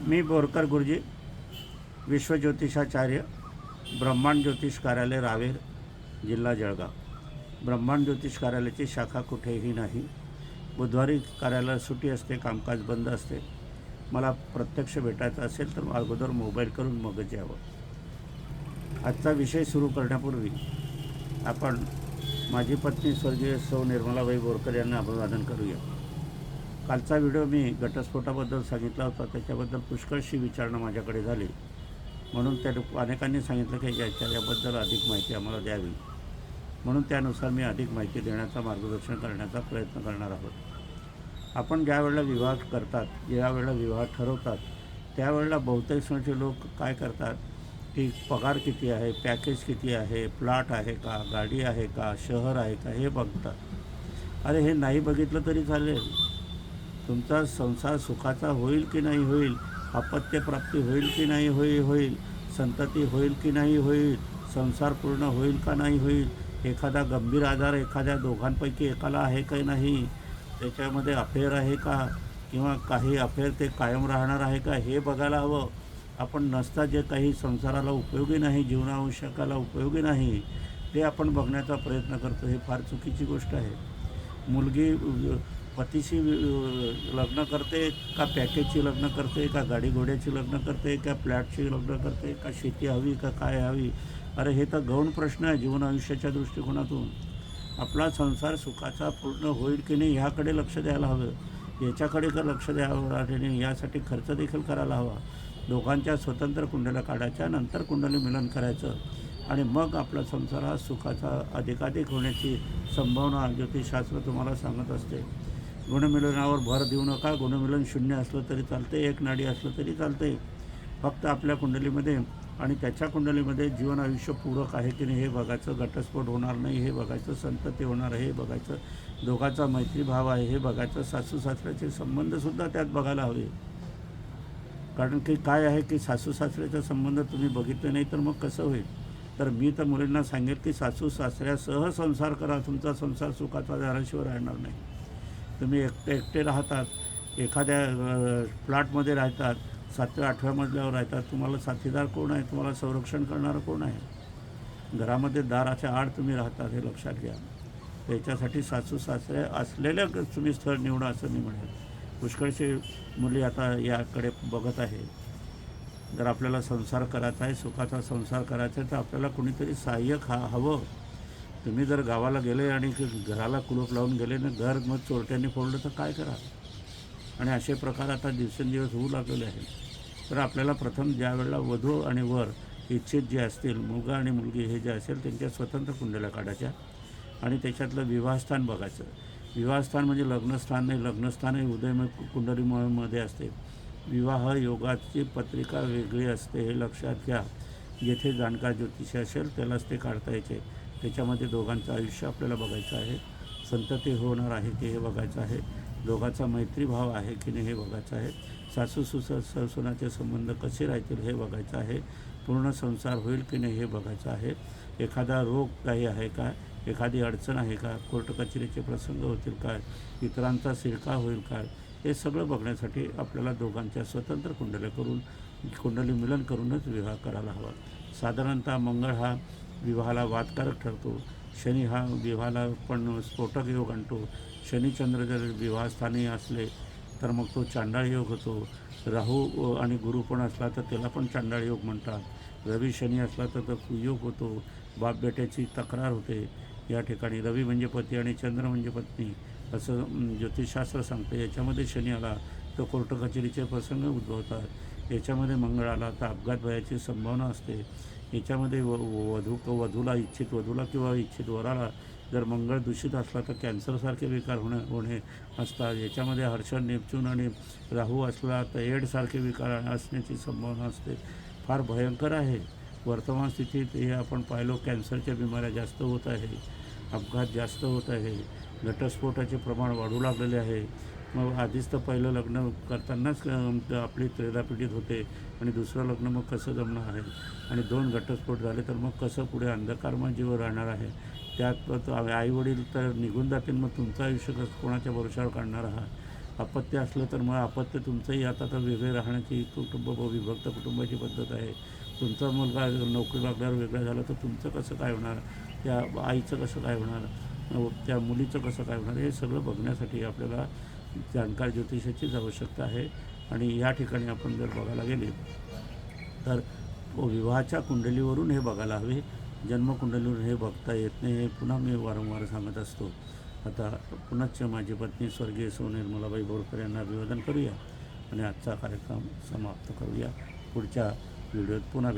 मी बोरकर गुरुजी विश्वज्योतिषाचार्य ब्रह्मांड ज्योतिष कार्यालय रावेर जिल्हा जळगाव. ब्रह्मांड ज्योतिष कार्यालयाची शाखा कुठेही नाही. बुधवारी कार्यालयाला सुटी असते कामकाज बंद असते. मला प्रत्यक्ष भेटायचं असेल तर अगोदर मोबाईल करून मगच यावं. आजचा विषय सुरू करण्यापूर्वी आपण माझी पत्नी स्वर्गीय सौ निर्मलाबाई बोरकर यांना अभिवादन करूया. कालचा व्हिडिओ मी घटस्फोटाबद्दल सांगितला होता. त्याच्याबद्दल पुष्कळशी विचारणा माझ्याकडे झाली. म्हणून त्या अनेकांनी सांगितलं की याच्या याबद्दल अधिक माहिती आम्हाला द्यावी. म्हणून त्यानुसार मी अधिक माहिती देण्याचा मार्गदर्शन करण्याचा प्रयत्न करणार आहोत. आपण ज्या वेळेला विवाह करतात ज्या वेळेला विवाह ठरवतात त्यावेळेला बहुतेक सणचे लोक काय करतात की पगार किती आहे पॅकेज किती आहे प्लॉट आहे का गाडी आहे का शहर आहे का हे बघतात. अरे हे नाही बघितलं तरी चालेल. तुमचा संसार सुखाचा होईल की नाही होईल? अपत्यप्राप्ती होईल की नाही होईल होईल? संतती होईल की नाही होईल? संसार पूर्ण होईल का नाही होईल? एखादा गंभीर आजार एखाद्या दोघांपैकी एकाला आहे का नाही? त्याच्यामध्ये अफेअर आहे का? किंवा काही अफेअर ते कायम राहणार आहे का? हे बघायला हवं. आपण नसता जे काही संसाराला उपयोगी नाही जीवनावश्यकाला उपयोगी नाही ते आपण बघण्याचा प्रयत्न करतो. हे फार चुकीची गोष्ट आहे. मुलगी पतीशी लग्न करते का पॅकेजची लग्न करते का गाडी घोड्याची लग्न करते का फ्लॅटची लग्न करते का शेती हवी का काय हवी? अरे हे तर गौण प्रश्न आहे जीवन आयुष्याच्या दृष्टिकोनातून. आपला संसार सुखाचा पूर्ण होईल की नाही ह्याकडे लक्ष द्यायला हवं. याच्याकडे का लक्ष द्यावं लागेल नाही यासाठी खर्च देखील करायला हवा. दोघांच्या स्वतंत्र कुंडल्या काढायच्या नंतर कुंडली मिलन करायचं. आणि मग आपला संसार हा सुखाचा अधिकाधिक होण्याची संभावना ज्योतिषशास्त्र तुम्हाला सांगत असते. गुणमिलनावर भर देऊ नका. गुणमिलन शून्य असलं तरी चालते एक नाडी असलं तरी चालते फक्त आपल्या कुंडलीमध्ये आणि त्याच्या कुंडलीमध्ये जीवन आयुष्य पूरक आहे की नाही हे बघायचं. घटस्फोट होणार नाही हे बघायचं. संतती होणार आहे हे बघायचं. दोघांचा मैत्रीभाव आहे हे बघायचं. सासू सासऱ्याचे संबंधसुद्धा त्यात बघायला हवे. कारण की काय आहे की सासू सासऱ्याचा संबंध तुम्ही बघितले नाही तर मग कसं होईल? तर मी तर मुलींना सांगेल की सासू सासऱ्यासह संसार करा. तुमचा संसार सुखाचा झाल्याशिवाय राहणार नाही. तुम्ही एकटे एकटे राहतात एखाद्या फ्लॅटमध्ये राहतात सातव्या आठव्या मजल्यावर राहतात तुम्हाला साथीदार कोण आहे? तुम्हाला संरक्षण करणारं कोण आहे? घरामध्ये दाराच्या आड तुम्ही राहतात हे लक्षात घ्या. त्याच्यासाठी सासू सासरे असलेलं तुम्ही स्थळ निवडा असं मी म्हणेन. पुष्कळशी मुली आता याकडे बघत आहे. जर आपल्याला संसार करायचा आहे सुखाचा संसार करायचा आहे तर आपल्याला कुणीतरी सहाय्यक हा हवं. तुम्ही जर गावाला गेले आणि घराला कुलूप लावून गेले ना घर मग चोरट्यांनी फोडलं तर काय करा? आणि असे प्रकार आता दिवसेंदिवस होऊ लागलेले आहेत. तर आपल्याला प्रथम ज्या वेळेला वधू आणि वर इच्छित जे असतील मुलगा आणि मुलगी हे जे असेल त्यांच्या स्वतंत्र कुंडल्या काढायच्या आणि त्याच्यातलं विवाहस्थान बघायचं. विवाहस्थान म्हणजे लग्नस्थान नाही लग्नस्थान हे उदयमय कुंडलीमध्ये असते. विवाह योगाची पत्रिका वेगळी असते हे लक्षात घ्या. जेथे जाणकार ज्योतिषी असेल त्यालाच ते काढता येते. त्याच्यामध्ये दोघांचं आयुष्य आपल्याला बघायचं आहे. संतती होणार आहे की हे बघायचं आहे. दोघांचा मैत्रीभाव आहे की नाही हे बघायचं आहे. सासू सुस सुनाचे संबंध कसे राहतील हे बघायचं आहे. पूर्ण संसार होईल की नाही हे बघायचं आहे. एखादा रोग काही आहे का? एखादी अडचण आहे का? कोर्ट कचेरीचे प्रसंग होतील काय इतरांचा सिरका होईल काय हे सगळं बघण्यासाठी आपल्याला दोघांच्या स्वतंत्र कुंडल्या करून कुंडली मिलन करूनच विवाह करायला हवा. साधारणतः मंगळ हा विवाहाला वादकारक ठरतो. शनी हा विवाहाला पण स्फोटक योग आणतो. शनीचंद्र जर विवाहस्थानी असले तर मग तो चांडाळ योग होतो. राहू आणि गुरु पण असला तर त्याला पण चांडाळ योग म्हणतात. रवी शनी असला तर तो कुयोग होतो. बाप बेट्याची तक्रार होते. या ठिकाणी रवी म्हणजे पती आणि चंद्र म्हणजे पत्नी असं ज्योतिषशास्त्र सांगतं. याच्यामध्ये शनी आला तर कोर्ट कचेरीचे प्रसंग उद्भवतात. याच्यामध्ये मंगळ आला तर अपघात भयाची संभावना असते. याच्यामध्ये व वधू वधूला इच्छित वधूला किंवा इच्छित वराला जर मंगळ दूषित असला तर कॅन्सरसारखे विकार होणे होणे असतात. याच्यामध्ये हर्षण नेपच्यून आणि राहू असला तर एडसारखे विकार असण्याची संभावना असते. फार भयंकर आहे. वर्तमान स्थितीत हे आपण पाहिलो कॅन्सरच्या बिमाऱ्या जास्त होत आहे अपघात जास्त होत आहे घटस्फोटाचे प्रमाण वाढू लागलेले आहे. मग आधीच तर पहिलं लग्न करतानाच आपली त्रेदापीठित होते आणि दुसरं लग्न मग कसं जमणार आहे? आणि दोन घटस्फोट झाले तर मग कसं पुढे अंधकारमय जीव राहणार आहे? त्यात आई वडील तर निघून जातील मग तुमचं आयुष्य कसं कोणाच्या भरोशावर काढणार आहात? अपत्य असलं तर मग अपत्य तुमचंही आता तर वेगळे राहण्याची कुटुंब विभक्त कुटुंबाची पद्धत आहे. तुमचा मुलगा नोकरी लागल्यावर वेगळा झाला तर तुमचं कसं काय होणार? त्या आईचं कसं काय होणार? त्या मुलीचं कसं काय होणार? हे सगळं बघण्यासाठी आपल्याला जाणकार ज्योतिषाचीच आवश्यकता आहे. आणि या ठिकाणी आपण जर बघायला गेले तर विवाहाच्या कुंडलीवरून हे बघायला हवे. जन्मकुंडलीवरून हे बघता येत नाही हे पुन्हा मी वारंवार सांगत असतो. आता पुनश्च माझी पत्नी स्वर्गीय सौ निर्मलाबाई बोरकर यांना अभिवादन करूया. आणि आजचा कार्यक्रम समाप्त करूया. पुढच्या व्हिडिओत पुन्हा